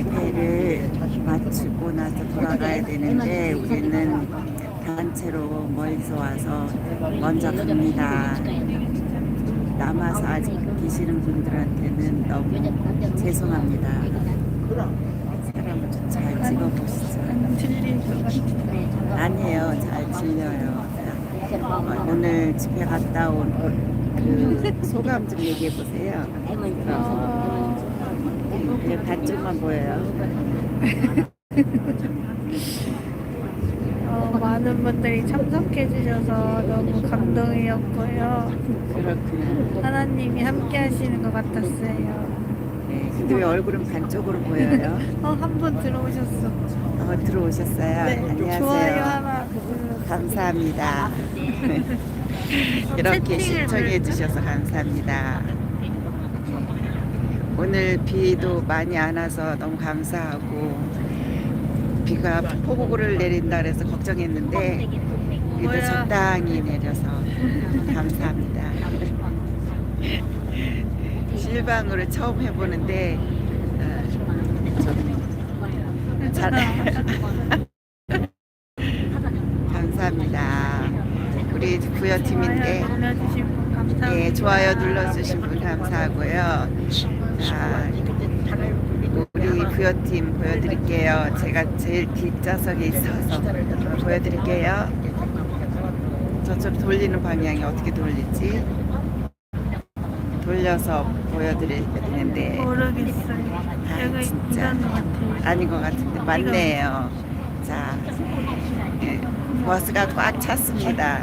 집회를 마치고 나서 돌아가야 되는데 우리는 단체로 멀리서 와서 먼저 갑니다. 남아서 아직 계시는 분들한테는 너무 죄송합니다. 사람을 좀잘 찍어보시죠. 아니에요. 잘 들려요. 어, 오늘 집에 갔다 온 그 소감 좀 얘기해 보세요. 네, 반쪽만 보여요. 어, 많은 분들이 참석해 주셔서 너무 감동이었고요. 그렇군요. 하나님이 함께 하시는 것 같았어요. 네, 근데 왜 얼굴은 반쪽으로 보여요? 어, 한 분 들어오셨어. 어, 들어오셨어요. 네, 안녕하세요. 좋아요 하나. 그, 감사합니다. 이렇게 신청해? 주셔서 감사합니다. 오늘 비도 많이 안 와서 너무 감사하고 비가 폭우를 내린다 그래서 걱정했는데 그래도. 적당히 내려서 감사합니다. 실방으로 처음 해보는데 어, 좀 잘, 감사합니다. 우리 부여팀인데. 예, 좋아요 눌러주신 분 감사하고요. 부여팀 보여드릴게요. 제가 제일 뒷좌석에 있어서 보여드릴게요. 저쪽 돌리는 방향이 어떻게 돌리지? 돌려서 보여드려야 되는데 모르겠어요. 아, 진짜. 아닌 것 같은데 맞네요. 자, 예, 버스가 꽉 찼습니다.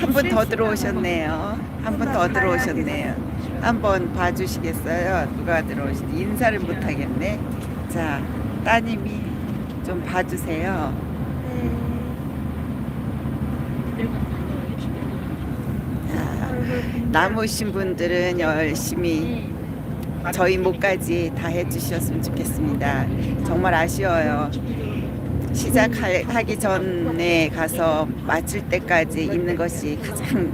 한 분 더 들어오셨네요. 한 분 더 들어오셨네요. 한번 봐주시겠어요? 누가 들어오신지 인사를 못 하겠네. 자, 따님이 좀 봐주세요. 자, 남으신 분들은 열심히 저희 목까지 다 해주셨으면 좋겠습니다. 정말 아쉬워요. 시작하기 전에 가서 마칠 때까지 있는 것이 가장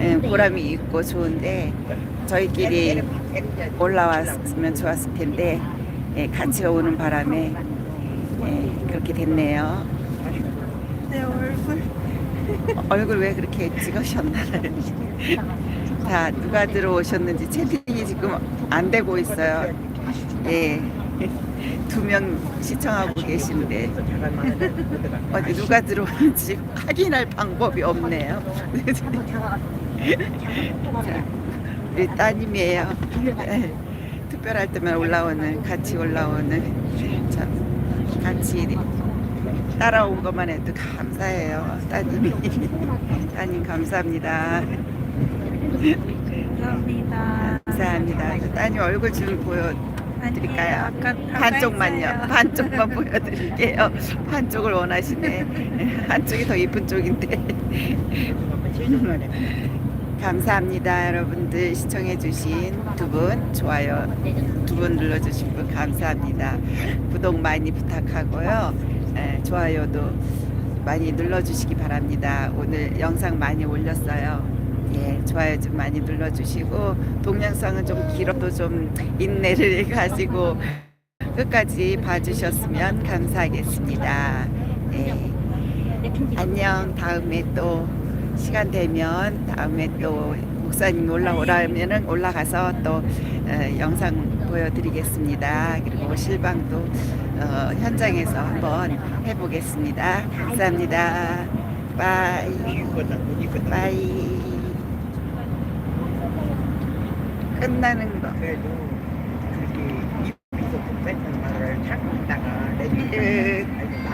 예, 보람이 있고 좋은데 저희끼리 올라왔으면 좋았을 텐데 예, 같이 오는 바람에 예, 그렇게 됐네요. 내 얼굴. 얼굴 왜 그렇게 찍으셨나를 다 누가 들어오셨는지 채팅이 지금 안 되고 있어요. 예. 두 명 시청하고 계신데 어디 누가 들어오는지 확인할 방법이 없네요. 자, 우리 따님이에요. 예. 특별할 때만 올라오는 같이 올라오는 참 같이 따라온 것만 해도 감사해요. 따님이 따님 감사합니다. 감사합니다. 감사합니다. 따님 얼굴 좀 보여 드릴까요? 아니에요. 아까 반쪽만요. 반쪽만 보여드릴게요. 반쪽을 원하시네. 한쪽이 더 이쁜 쪽인데. 감사합니다. 여러분들 시청해주신 두 분 좋아요 두 분 눌러주신 분 감사합니다. 구독 많이 부탁하고요. 에, 좋아요도 많이 눌러주시기 바랍니다. 오늘 영상 많이 올렸어요. 예, 좋아요 좀 많이 눌러주시고 동영상은 좀 길어도 좀 인내를 가지고 끝까지 봐주셨으면 감사하겠습니다. 예, 안녕. 다음에 또 시간 되면 다음에 또 목사님 올라오라면은 올라가서 또 어, 영상 보여드리겠습니다. 그리고 실방도 어, 현장에서 한번 해보겠습니다. 감사합니다. 바이. 바이. 끝나는 거.